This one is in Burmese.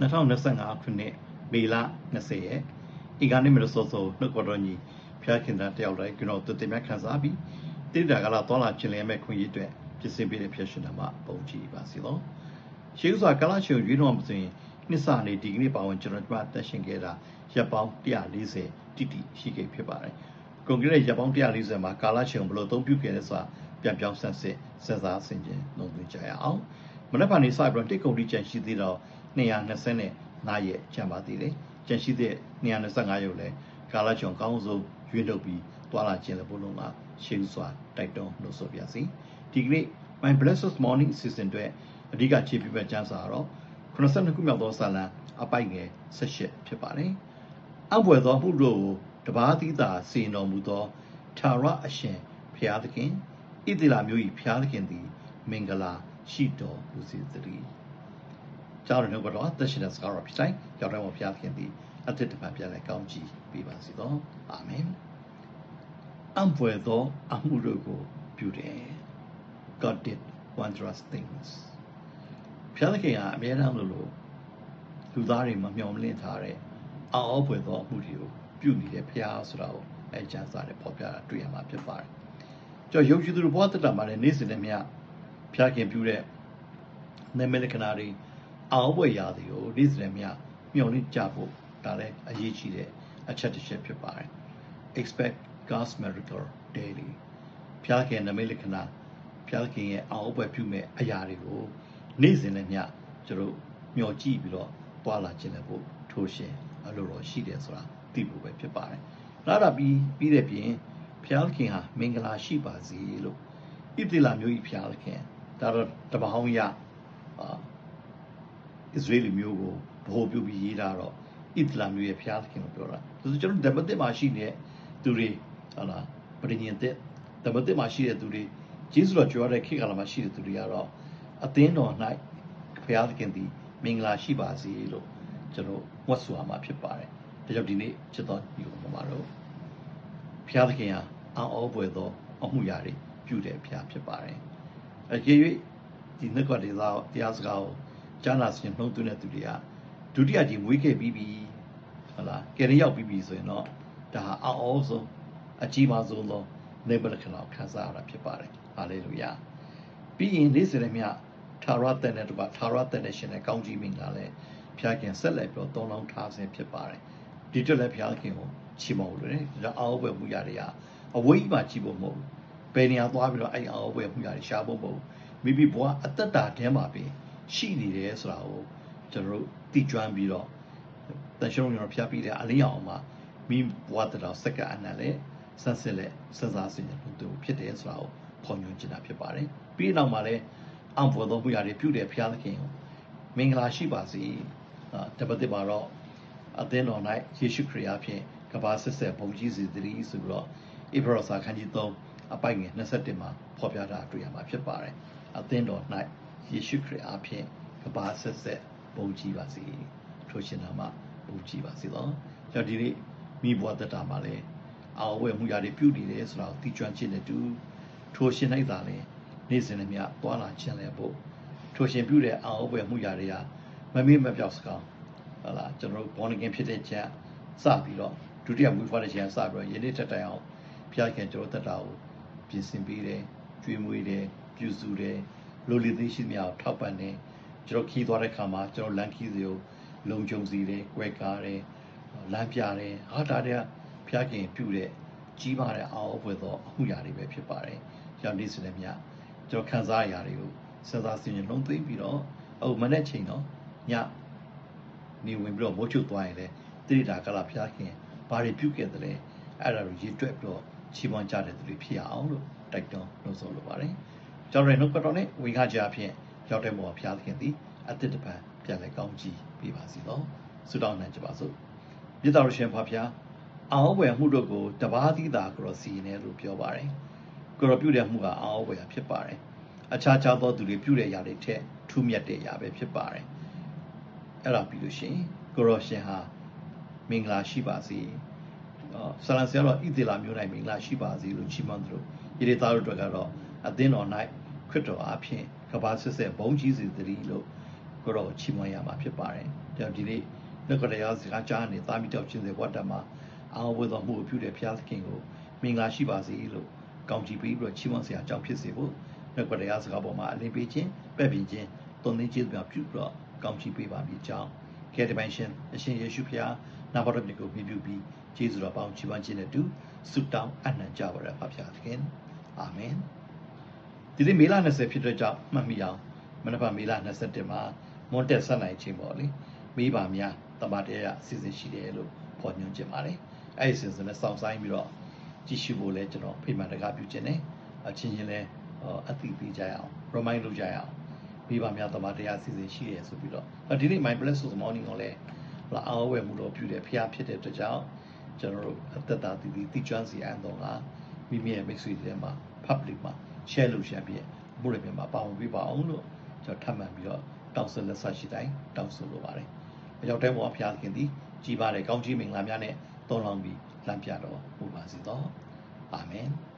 2025ခုနှစ်မေလ20ရက်အင်္ဂါနေ့မလို့စောစောနှုတ်ကတော်ညီဖျားခင်သားတယောက်တိုင်းကျွန်တော်တူတင်မြတ်ခံစားပြီးတိတာကလာတော်လာခြင်းလျက်မဲ့ခွင့်ရအတွက်ပြင်ဆင်ပေးတဲ့ဖြစ်ရှင်တာမှာပုံကြည့်ပါစီတော့ရှေးဥစွာကလာရှင်ရွေးတော်မစင်နှစ်စနေဒီကနေ့ပါဝင်ကျွန်တော်တို့တက်ရှင်ခဲ့တာရပ်ပေါင်း140တိတိရှိခဲ့ဖြစ်ပါတယ်ကွန်ကရစ်ရပ်ပေါင်း140မှာကာလာရှင်ဘလို့အသုံးပြုခဲ့တဲ့ဆိုတာပြန်ပြောင်းဆက်စစ်စဉ်းစားဆင်ခြင်လုပ်သွင်းကြရအောင်မနက်ဖြန်နေ့စပြီးတော့တိတ်ကုန်တိကျန်ရှိသေးတော့ 225ရက်ကျန်ပါသေးတယ်ကျန်ရှိတဲ့225ရက်လည်းကာလာရှင်ကောင်းဆုံးရွေးလုပ်ပြီးတွာလာခြင်းလည်းဘုလုံးကရှေးစွာတိုက်တွန်းလို့ဆိုပြစီဒီကနေ့ My Blessed Morning Season တွေအဓိကခြေပြပတ်ကျမ်းစာတော့92ခုမြောက်သောစာလံအပိုက်ငယ်18ဖြစ်ပါတယ်။အောက်ွယ်သောမှုတို့ကိုတပါးသီးသာစေတော်မူသောထာဝရအရှင်ဖျားသခင်ဣတိလာမျိုး၏ဖျားသခင်သည် မင်္ဂလာရှိတော်မူစေသတည်း။ ကြောင်းတော်ကတော့သက်ရှင်တဲ့စကားတော်ဖြစ်တိုင်းရောက်တော်ဖျားသခင်သည်အသက်တပံပြန်လဲကောင်းချီးပေးပါစေသော။အာမင်။အံပွေသောအမှုတို့ကိုပြုတယ် God did wondrous things ဖျားသခင်ကအမြဲတမ်းလို့လို့လူသားတွေမမျှော်လင့်ထားတဲ့အောက်အောပွေသောအမှုတွေကိုပြုနေတဲ့ဖျားဆိုတာကိုအဲကျမ်းစာနဲ့ဖော်ပြတာတွေ့ရမှာဖြစ်ပါတယ်။ကြောင့်ယုံကြည်သူတို့ဘဝတက်တာမှာလည်းနေ့စဉ်နဲ့မျှဖျားခင်ပြုတဲ့နေမလကနာတွေ အောက်ပွေရာတွေကိုနေ့စဉ်နဲ့မျှမျှော်လင့်ကြဖို့ဒါလည်းအရေးကြီးတဲ့အချက်တစ်ချက်ဖြစ်ပါတယ်။ expect God's miracle daily ဖျားခင်နမိတ်လက္ခဏာဖျားခင်ရဲ့အောင်ပွဲပြုမဲ့အရာတွေကိုနေ့စဉ်နဲ့မျှကျွန်တော်မျှော်ကြည့်ပြီးတော့တွာလာခြင်းလည်းဖို့ထိုးရှင်အလိုတော်ရှိတယ်ဆိုတာသိဖို့ပဲဖြစ်ပါတယ်။လာတာပြီးပြီးတဲ့ပြင်ဖျားခင်ဟာမင်္ဂလာရှိပါစေလို့ဣတိလာမျိုးကြီးဖျားခင်ဒါတော့တပဟောင်းရ အာဣသရေလမျိုးကိုဗဟိုပြုပြီးရေးတာတော့ဣတိလာမျိုးရဲ့ဖျားခင်ကိုပြောတာ။ဒါဆိုကျွန်တော်ဓမ္မသစ်မှာရှိနေတဲ့သူတွေဟုတ်လားပရိညင်သစ်ဓမ္မသစ်မှာရှိတဲ့သူတွေကျေးဇူးတော်ကြွားတဲ့ခေတ်ကာလမှာရှိတဲ့သူတွေကတော့အသင်းတော်၌ဘုရားသခင်သည်မင်္ဂလာရှိပါစေလို့ကျွန်တော်ဝတ်ဆူရမှာဖြစ်ပါတယ်။ဒါကြောင့်ဒီနေ့ချစ်တော်ညီကိုမှာတော့ဘုရားသခင်ဟာအောင်းအောပွဲသောအမှုရာတွေပြုတဲ့ဘုရားဖြစ်ပါတယ်။အကျေ၍ဒီနှစ်ကဒေသတရားစကားကို ကြားနာစဉ်နှုံးသွင်းတဲ့သူတွေကဒုတိယကြိမ်မွေးခဲ့ပြီးပြီဟုတ်လားကယ်ရရောက်ပြီးပြီဆိုရင်တော့ဒါဟာအောင်းအောဆုံးအကြီးမားဆုံးသောနေပလခဏကိုခံစားရတာဖြစ်ပါတယ်ဟာလေလုယာပြီးရင်နေ့စဉ်နဲ့မြထာဝရတဲ့နဲ့တပါထာဝရတဲ့နဲ့ရှင်တဲ့ကောင်းကြီးမင်္ဂလာလဲဖျားခင်ဆက်လက်ပြီးတော့သုံးလောင်းထားခြင်းဖြစ်ပါတယ်ဒီတက်လည်းဖျားခင်ကိုချီးမွမ်းလို့လေဒါအောက်ဘွယ်မှုရတွေကအဝေးကြီးမှချီးဖို့မဟုတ်ဘူးဘယ်နေရာသွားပြီးတော့အဲ့အောက်ဘွယ်မှုရတွေရှားဖို့မဟုတ်မိမိဘဝအသက်တာထဲမှာပဲ ရှိနေတယ်ဆိုတာကိုကျွန်တော်တို့သိကျွမ်းပြီးတော့တန်ရှုံးရောဖျားပြီးတဲ့အလင်းအောင်မှာမိဘဝတော်စက္ကအနံလဲဆန်းစစ်လက်စဉ်းစားစဉ်းစားလို့ဖြစ်တယ်ဆိုတာကိုဖော်ညွှန်းချင်တာဖြစ်ပါတယ်ပြီးနောက်မှာလည်းအောင်ပေါ်သောမှုရာတွေပြုတဲ့ဘုရားသခင်ကိုမင်္ဂလာရှိပါစေတပတ်တစ်ပါတော့အသင်းတော်၌ယေရှုခရစ်အားဖြင့်ကဘာဆက်ဆက်ဘုံကြီးစေတည်းဆိုပြီးတော့ဧဘရစာခန်းကြီး3အပိုက်ငယ်21မှာဖော်ပြတာတွေ့ရမှာဖြစ်ပါတယ်အသင်းတော်၌ ယေရှုခရစ်အားဖြင့်ကဘာဆက်ဆက်ဘုံကြီးပါစေထိုရှင်နာမှာဘုံကြီးပါစေတော့ကြောင့်ဒီနေ့မိဘဝတတာမှာလည်းအောင်ဝဲမှုရာတွေပြုနေတယ်ဆိုတာကိုသိကျွမ်းခြင်းနဲ့တူထိုရှင်၌သာလဲနေ့စဉ်နဲ့မြသွားလာခြင်းလဲဖို့ထိုရှင်ပြုတဲ့အောင်ဝဲမှုရာတွေကမမေ့မပြောက်စကောင်းဟုတ်လားကျွန်တော်တို့ဘောနကင်ဖြစ်တဲ့ချက်စပြီးတော့ဒုတိယမူဖွားတဲ့ချက်စပြီးတော့ယနေ့ထက်တိုင်အောင်ဖျားခင်ကျွန်တော်တက်တာကိုပြင်ဆင်ပေးတယ်ကျွေးမွေးတယ်ပြုစုတယ် လိုလီသိရှိများထောက်ပံ့တယ်ကျွန်တော်ခီးသွားတဲ့ခါမှာကျွန်တော်လမ်းခီးစီကိုလုံခြုံစီတယ်၊ကွဲကားတယ်လမ်းပြတယ်ဟာတာတဲ့ဖျားခင်ပြုတဲ့ကြီးမားတဲ့အောင်အပွဲသောအမှုရာတွေပဲဖြစ်ပါတယ်။ရောင်နေစလည်းမြကျွန်တော်ခံစားရရာတွေကိုစဉ်းစားဆင်ခြင်လုံးသိပြီးတော့အခုမနေ့ချိန်တော့ညနေဝင်ပြီးတော့မိုးချုပ်သွားရင်လည်းတိရိတာကလာဖျားခင်ဘာတွေပြုခဲ့တယ်လဲအဲ့ဒါကိုရေတွက်ပြီးတော့ချီးမွမ်းကြတဲ့သူတွေဖြစ်ရအောင်လို့တိုက်တွန်းလို့ဆိုလိုပါတယ်။ ကျွန်တော်တို့နှုတ်ကတော်နဲ့ဝေငှကြအဖြစ်ရောက်တဲ့မောဖျားခင်သည်အသစ်တစ်ပံပြန်လဲကောင်းကြီးပြပါစီတော့ဆုတောင်းနိုင်ကြပါစို့။မြတ်တော်ရှင်ဖဖျားအောင်ဝယ်မှုတို့ကိုတပါးသီးသာကိုတော့စီရင်တယ်လို့ပြောပါတယ်။ကိုတော့ပြုတဲ့မှုကအောင်ဝယ်ဖြစ်ပါတယ်။အခြားခြားသောသူတွေပြုတဲ့အရာတွေထက်ထူးမြတ်တဲ့အရာပဲဖြစ်ပါတယ်။အဲ့ဒါပြီးလို့ရှိရင်ကိုရောရှင်ဟာမင်္ဂလာရှိပါစေ။အော်ဆလန်ဆရာတော်ဣသေလာမျိုး၌မင်္ဂလာရှိပါစေလို့ချီးမွမ်းသလိုယေရေသားတို့အတွက်ကတော့အသင်းတော်၌ ခရစ်တော်အားဖြင့်ကဘာစစ်ဆက်ဘုံကြီးစေတည်းလို့ကိုတော့ချီးမွမ်းရမှာဖြစ်ပါတယ်ကြောင့်ဒီနေ့နှုတ်ကပတရားစကားကြားနေသားမိတောက်ချင်းစေဘဝတ္တမှာအောင်ဝဲတော်မှုကိုပြုတဲ့ဘုရားသခင်ကိုမင်္ဂလာရှိပါစေလို့ကောင်းချီးပေးပြီးတော့ချီးမွမ်းစရာအကြောင်းဖြစ်စေဖို့နှုတ်ကပတရားစကားပေါ်မှာအလင်းပေးခြင်းပဲ့ပြင်ခြင်းတုံသင်းခြင်းများပြုပြီးတော့ကောင်းချီးပေးပါမည်ကြောင်းကဲတပိုင်ရှင်အရှင်ယေရှုဖျားနာမတော်မြတ်ကိုမြည်ပြုပြီးကျေးဇူးတော်ပေါင်းချီးမွမ်းခြင်းနဲ့တူဆုတောင်းအနံ့ကြပါရပါဖျားသခင်အာမင် ဒီနေ့မေလ20ဖြစ်တဲ့ကြောင့်မှတ်မိအောင်မနက်ဖြန်မေလ21မှာမွန်တက်ဆက်နိုင်ခြင်းပေါ့လေမိဘများတမန်တရားအစီအစဉ်ရှိတယ်လို့ဖော်ညွှန်းခြင်းပါတယ်အဲ့ဒီအစီအစဉ်နဲ့စောင့်ဆိုင်ပြီးတော့ကြည့်ရှုဖို့လဲကျွန်တော်ဖိမှန်တကားပြုခြင်းနဲ့အချင်းချင်းလဲအသိပေးကြရအောင် remind လုပ်ကြရအောင်မိဘများတမန်တရားအစီအစဉ်ရှိတယ်ဆိုပြီးတော့ဒီနေ့ my bless this morning ကိုလဲလာအားဝယ်မှုတော့ပြုတယ်ဖျားဖြစ်တဲ့အတွက်ကြောင့်ကျွန်တော်တို့အသက်တာတည်တည်တိကျွမ်းစီအန်တော့ကမိမိရဲ့မိတ်ဆွေတွေမှာ public မှာ share လုပ် share ပြီးဘုရားပြန်မှာပါဝင်ပေးပါအောင်လို့ကျွန်တော်ထပ်မံပြီးတော့တောင်းဆိုလက်ဆက်ရှိတိုင်းတောင်းဆိုလိုပါတယ်။အကြောင်းတဲပေါ်ဖျားခင်သည်ကြီးပါတယ်ကောင်းကြီးမင်္ဂလာများနဲ့တောင်းလောင်းပြီးလမ်းပြတော်မူပါစေသော။အာမင်။